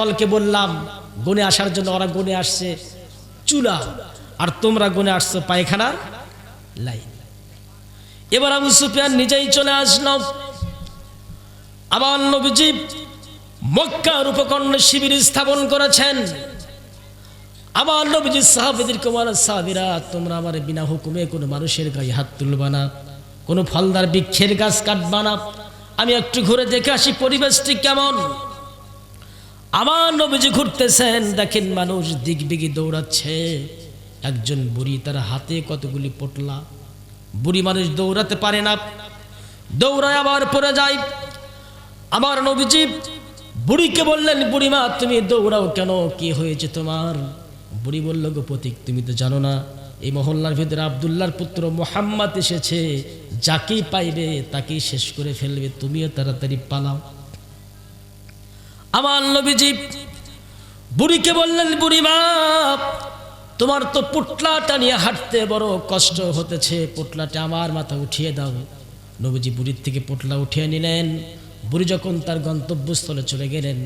দলকে বললাম গুনে আসার জন্য ওরা গুনে আসছে, চুলা। আর তোমরা গুনে আসছো পায়খানার লাইন। এবার আবু সুফিয়ান নিজেই চলে আসলো। আমার নবীজি মক্কার উপকণ্ড শিবির স্থাপন করেছেন। আমার নবীজি সাহাবিদের কুমার সাহাবিরা, তোমরা আমার বিনা হুকুমে কোনো মানুষের গায়ে হাত তুলবা না, কোনো ফলদার বৃক্ষের গাছ কাটবা না। আমি একটু ঘুরে দেখে আসি পরিবেশটি কেমন? আমার নবীজি ঘুরতেছেন, দেখেন মানুষ দিগবিগি দৌড়াচ্ছে। একজন বুড়ি তার হাতে কতগুলি পটলা। বুড়ি মানুষ দৌড়াতে পারে না। দৌড়ায় আবার পড়ে যায়। আমার নবীজি বুড়িকে বললেন বুড়িমা তুমি দৌড়াও কেন? কি হয়েছে তোমার? বুড়ি বলল, গো প্রতীক তুমি তো জানো না, এই মহল্লার ভিতরে আবদুল্লার পুত্র মোহাম্মদ এসেছে। যাকেই পাইবে তাকেই শেষ করে ফেলবে। তুমিও তাড়াতাড়ি পালাও। আমার নবীজি, বুড়িকে বললেন বুড়িমা তোমার তো পুটলাটা নিয়ে হাঁটতে বড় কষ্ট হতেছে। পুটলাটা আমার মাথা উঠিয়ে দাও। নবীজি বুড়ির থেকে পুটলা উঠিয়ে নিলেন। বুড়ি যখন তার গন্তব্যস্থলে চলে গেলেন,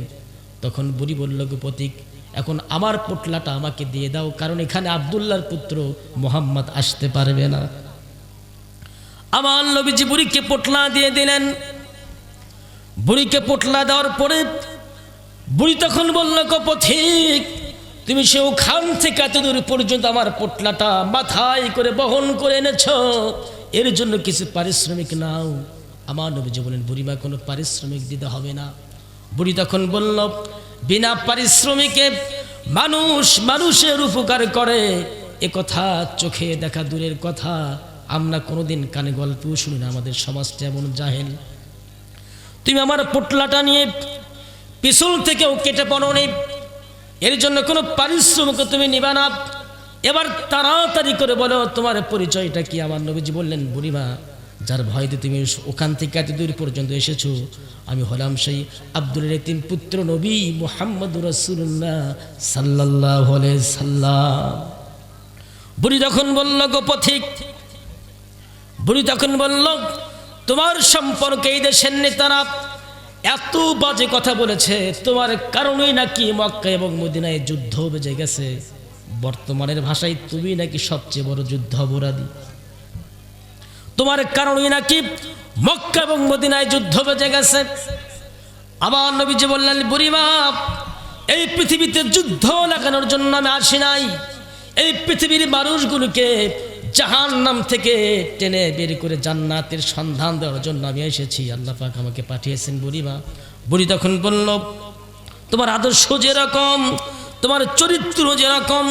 তখন বুড়ি বলল, গো প্রতীক, এখন আমার পোটলাটা আমাকে দিয়ে দাও, কারণ এখানে আবদুল্লাহর পুত্র মোহাম্মদ আসতে পারবে না। আমার নবীজি বুড়িকে পোটলা দিয়ে দিলেন। বুড়িকে পোটলা দেওয়ার পরে বুড়ি তখন বলল গো পথিক তুমি সে ওখান থেকে এত দূর পর্যন্ত আমার পোটলাটা মাথায় করে বহন করে এনেছ। এর জন্য কিছু পারিশ্রমিক নাও। আমার নবীজি বলেন বুড়িমা, কোনো পারিশ্রমিক দিতে হবে না। বুড়ি তখন বলল, বিনা পারিশ্রমিকে মানুষ মানুষের উপকার করে। এ কথা চোখে দেখা দূরের কথা। আমরা কোনোদিন কানে গল্পও শুনি না। আমাদের সমাজটা এমন জাহেল। তুমি আমার পোটলাটা নিয়ে পিছল থেকেও কেটে পড়ো নি। এর জন্য কোনো পারিশ্রমিক তুমি নিবা না। এবার তাড়াতাড়ি করে বলো, তোমার পরিচয়টা কি? আমার নবীজি বললেন, বুড়িমা, যার ভয়তে তুমি ওখান থেকে এত দূর পর্যন্ত এসেছ, আমি হলাম সেই আব্দুল রেতিম পুত্র নবী মোহাম্মদ রসুল্লাহ সাল্লাহ সাল্লাম। বুড়ি তখন বলল, গো পথিক, বুড়ি তখন বলল, তোমার সম্পর্কে এই দেশের নেতারা এত বাজে কথা বলেছে, তোমার কারণেই নাকি মক্কা এবং মদিনায় যুদ্ধ বেজে গেছে। বর্তমানের ভাষায় তুমি নাকি সবচেয়ে বড় যুদ্ধ অপরাধী। তোমার কারণেই নাকি মক্কা এবং মদিনায় যুদ্ধ বেজে গেছে। আমার নবীজি বললেন বুড়িমা এই পৃথিবীতে যুদ্ধ লাগানোর জন্য আমি আসি নাই। এই পৃথিবীর মানুষগুলোকে জাহান নাম থেকে টেনে বের করে জান্নাতের সন্ধান দেওয়ার জন্য আমি এসেছি। আল্লাহ পাক আমাকে পাঠিয়েছেন বুড়িমা। বুড়ি তখন বলল, তোমার আদর্শ যেরকম, তোমার চরিত্র যেরকম,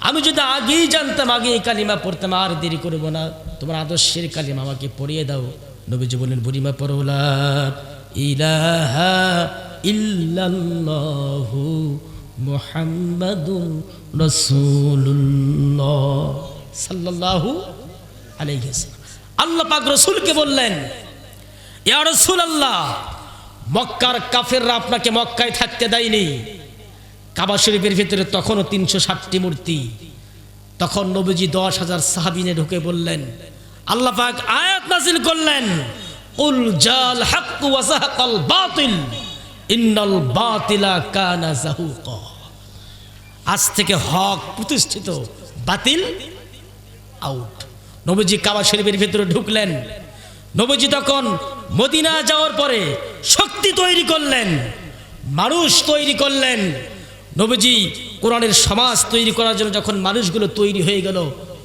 আমি যদি আগেই জানতাম আগে এই কালিমা পড়তাম, আর দেরি করব না। তোমার আদর্শের কালিমা আমাকে পড়িয়ে দাও। নবীজি বললেন, বুড়িমা পড়লা ইলাহা ইল্লাল্লাহু আল্লাহ পাক বললেন, ইয়া মক্কার কাফেররা আপনাকে মক্কায় থাকতে দেয়নি। কাবা শরীফের ভিতরে তখনও তিনশো ষাটটি মূর্তি। তখন নবীজি দশ হাজার সাহাবিনে ঢুকে বললেন, আল্লাহ পাক আয়াত নাজিল করলেন উল জাল হাক্কু ওয়াজাহাকাল বাতিল, ইন্নাল বাতিলা কানা আজ থেকে হক প্রতিষ্ঠিত, বাতিল আউট নবীজি কাবা শরীফের ভিতরে ঢুকলেন। নবীজি তখন মদিনা যাওয়ার পরে শক্তি তৈরি করলেন, মানুষ তৈরি করলেন। নবীজি কোরআনের সমাজ তৈরি করার জন্য যখন মানুষগুলো তৈরি হয়ে গেল,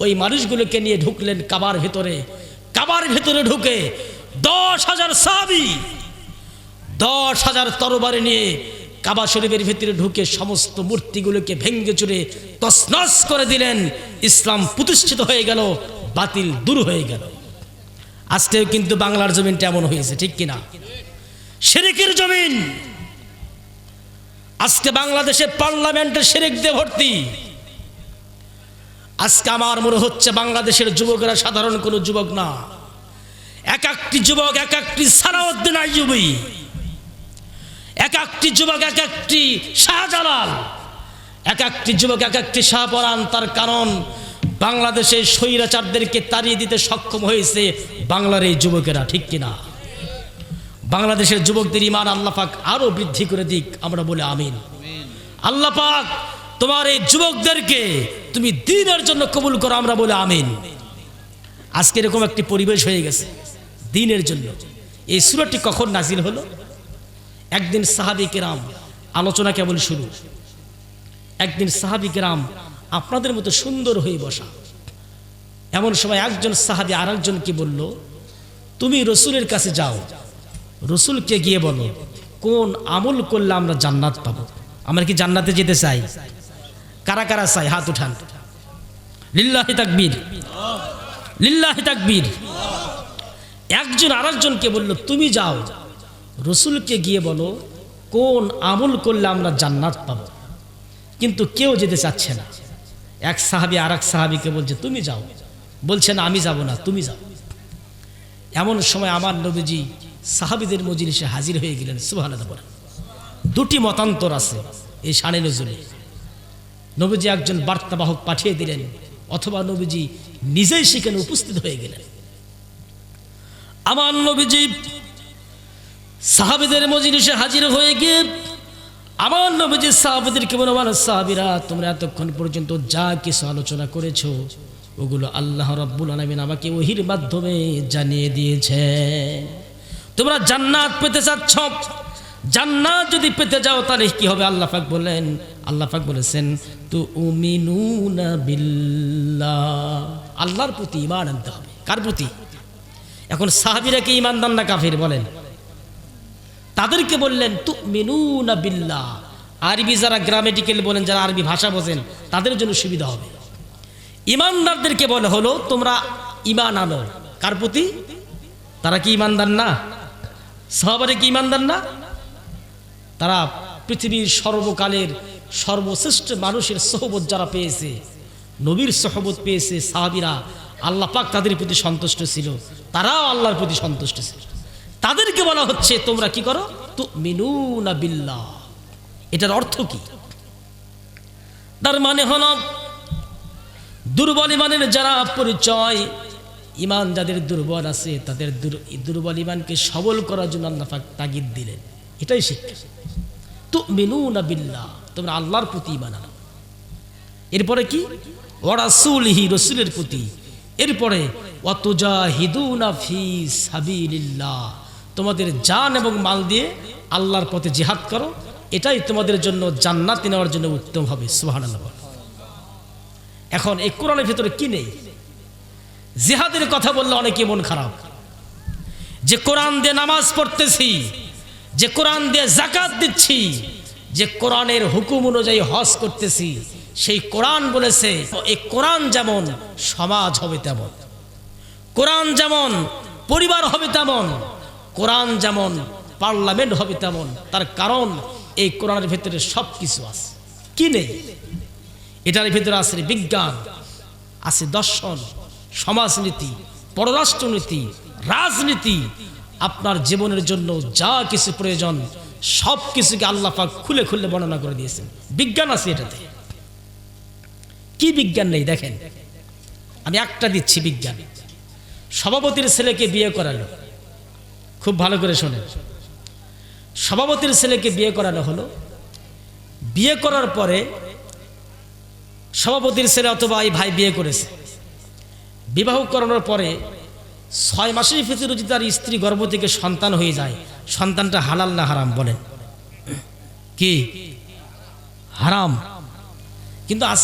ওই মানুষগুলোকে নিয়ে ঢুকলেন কাবার ভেতরে। কাবার ভেতরে ঢুকে দশ হাজার সাবি দশ হাজার তরবারি নিয়ে কাবা শরীফের ভিতরে ঢুকে সমস্ত মূর্তিগুলোকে ভেঙ্গে চুরে তসনস করে দিলেন। ইসলাম প্রতিষ্ঠিত হয়ে গেল, বাতিল দূর হয়ে গেল। আজকেও কিন্তু বাংলার জমিনটা এমন হয়েছে, ঠিক কিনা? শেরিকের জমিন। আজকে বাংলাদেশে পার্লামেন্টে শেরিক দিয়ে ভর্তি। আজকে আমার মনে হচ্ছে বাংলাদেশের যুবকরা সাধারণ কোনো যুবক না। এক একটি যুবক, এক একটি সারাউদ্দিন আইয়ুবী এক একটি যুবক, এক একটি শাহজালাল। এক একটি যুবক, এক একটি শাহপরান তার কারণ বাংলাদেশের স্বৈরাচারদেরকে তাড়িয়ে দিতে সক্ষম হয়েছে বাংলার এই যুবকেরা, ঠিক কিনা? বাংলাদেশের যুবকদের ইমান আল্লাপাক আরও বৃদ্ধি করে দিক, আমরা বলে আমিন। আল্লাহ পাক তোমার এই যুবকদেরকে তুমি দিনের জন্য কবুল করো, আমরা বলে আমিন। আজকে এরকম একটি পরিবেশ হয়ে গেছে দিনের জন্য। এই সুরটি কখন নাজিল হলো? একদিন সাহাবি কেরাম, আলোচনা কেবল শুরু। একদিন সাহাবি কেরাম আপনাদের মতো সুন্দর হয়ে বসা। এমন সময় একজন সাহাবি আর একজনকে বলল, তুমি রসুলের কাছে যাও। রসুলকে গিয়ে বলো, কোন আমল করলে আমরা জান্নাত পাবো? আমরা কি জান্নাতে যেতে চাই? কারা কারা চাই হাত উঠান। লিল্লাহি তাকবীর। লিল্লাহি তাকবীর। একজন আরেকজনকে বলল, তুমি যাও। রসুলকে গিয়ে বলো, কোন আমল করলে আমরা জান্নাত পাবো? কিন্তু কেউ যেতে চাচ্ছে না। এক সাহাবি আর এক সাহাবিকে বলছে, তুমি যাও। বলছে, না, আমি যাব না, তুমি যাও। এমন সময় আমার নবীজি সাহাবিদের মজিলিসে হাজির হয়ে গেলেন সুহান দুটি মতান্তর আছে এই সানে নজরুলে নবীজি একজন বার্তাবাহক পাঠিয়ে দিলেন, অথবা নবীজি নিজেই সেখানে উপস্থিত হয়ে গেলেন। আমার নবীজি সাহাবিদের মজিলিসে হাজির হয়ে গিয়ে আমার নবীজি সাহাবিদেরকে বলে আমার সাহাবিরা, তোমরা এতক্ষণ পর্যন্ত যা কিছু আলোচনা করেছ, ওগুলো আল্লাহ রব্বুল আলমিন আমাকে ওহির মাধ্যমে জানিয়ে দিয়েছে তোমরা জান্নাত পেতে চাচ্ছ। জান্নাত যদি পেতে যাও, তাহলে কি হবে? আল্লাহ পাক বলেন আল্লাহ পাক বলেছেন তু উমিনুনা বিল্লাহ। আল্লাহর প্রতি ইমান আনতে হবে। কার প্রতি? এখন সাহাবিরা কি ইমানদার না কাফির বলেন? তাদেরকে বললেন তু মিনুনা বিল্লা আরবি যারা গ্রামেটিক্যাল বলেন, যারা আরবি ভাষা বোঝেন, তাদের জন্য সুবিধা হবে। ইমানদারদেরকে বলে হলো, তোমরা ইমান আনো। কার প্রতি? তারা কি ইমানদার না? সাহাবারে কি ইমানদার না? তারা পৃথিবীর সর্বকালের সর্বশ্রেষ্ঠ মানুষের সহবত যারা পেয়েছে, নবীর সহবত পেয়েছে সাহাবিরা, আল্লাহ পাক তাদের প্রতি সন্তুষ্ট ছিল। তারাও আল্লাহর প্রতি সন্তুষ্ট ছিল। তাদেরকে বলা হচ্ছে, তোমরা কি করো? তো মিনুনা বিল্লাহ। এটার অর্থ কি? তার মানে হল, দুর্বল ইমানের যারা পরিচয়, ইমান যাদের দুর্বল আছে, তাদের দুর্বল ইমানকে সবল করার জন্য আল্লাহ তাগিদ দিলেন। এটাই শিক্ষা। তো মিনুনা বিল্লাহ। তোমরা আল্লাহর প্রতি ইমান আনো। এরপরে কি? ওরাসুলহি রসুলের প্রতি। এরপরে অতজা হিদুনা ফি সাবিলিল্লাহ। তোমাদের জান এবং মাল দিয়ে আল্লাহর পথে জিহাদ করো। এটাই তোমাদের জন্য জান্নাত নেওয়ার জন্য উত্তম হবে। বলো। এখন এই কোরআনের ভিতরে কি নেই? জিহাদের কথা বললে অনেকে মন খারাপ। যে কোরআন দিয়ে নামাজ পড়তেছি, যে কোরআন দিয়ে জাকাত দিচ্ছি, যে কোরআনের হুকুম অনুযায়ী হজ করতেছি, সেই কোরআন বলেছে এই কোরআন যেমন সমাজ হবে তেমন। কোরআন যেমন পরিবার হবে তেমন কোরআন যেমন, পার্লামেন্ট হবে তেমন, তার কারণ এই কোরআনের ভিতরে সব কিছু আছে। কি নেই? এটার ভিতরে আছে বিজ্ঞান, আছে দর্শন, সমাজনীতি, পররাষ্ট্রনীতি, রাজনীতি। আপনার জীবনের জন্য যা কিছু প্রয়োজন সব কিছুকে আল্লাহ পাক খুলে খুলে বর্ণনা করে দিয়েছেন। বিজ্ঞান আছে এটাতে। কি বিজ্ঞান নেই দেখেন? আমি একটা দিচ্ছি বিজ্ঞান। সভাপতির ছেলেকে বিয়ে করালো। খুব ভালো করে শোনেন। সভাপতির ছেলেকে বিয়ে করানো হলো। বিয়ে করার পরে সভাপতির ছেলে অথবা এই ভাই বিয়ে করেছে। বিবাহ করানোর পরে ছয় মাসের ভিতরে যদি তার স্ত্রী গর্ভ থেকে সন্তান হয়ে যায়, সন্তানটা হালাল না হারাম বলেন? কি? হারাম। কিন্তু আজ